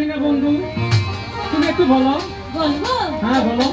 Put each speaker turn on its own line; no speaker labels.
জানি না বন্ধু তুমি একটু বলো।
বলব?
হ্যাঁ বলো।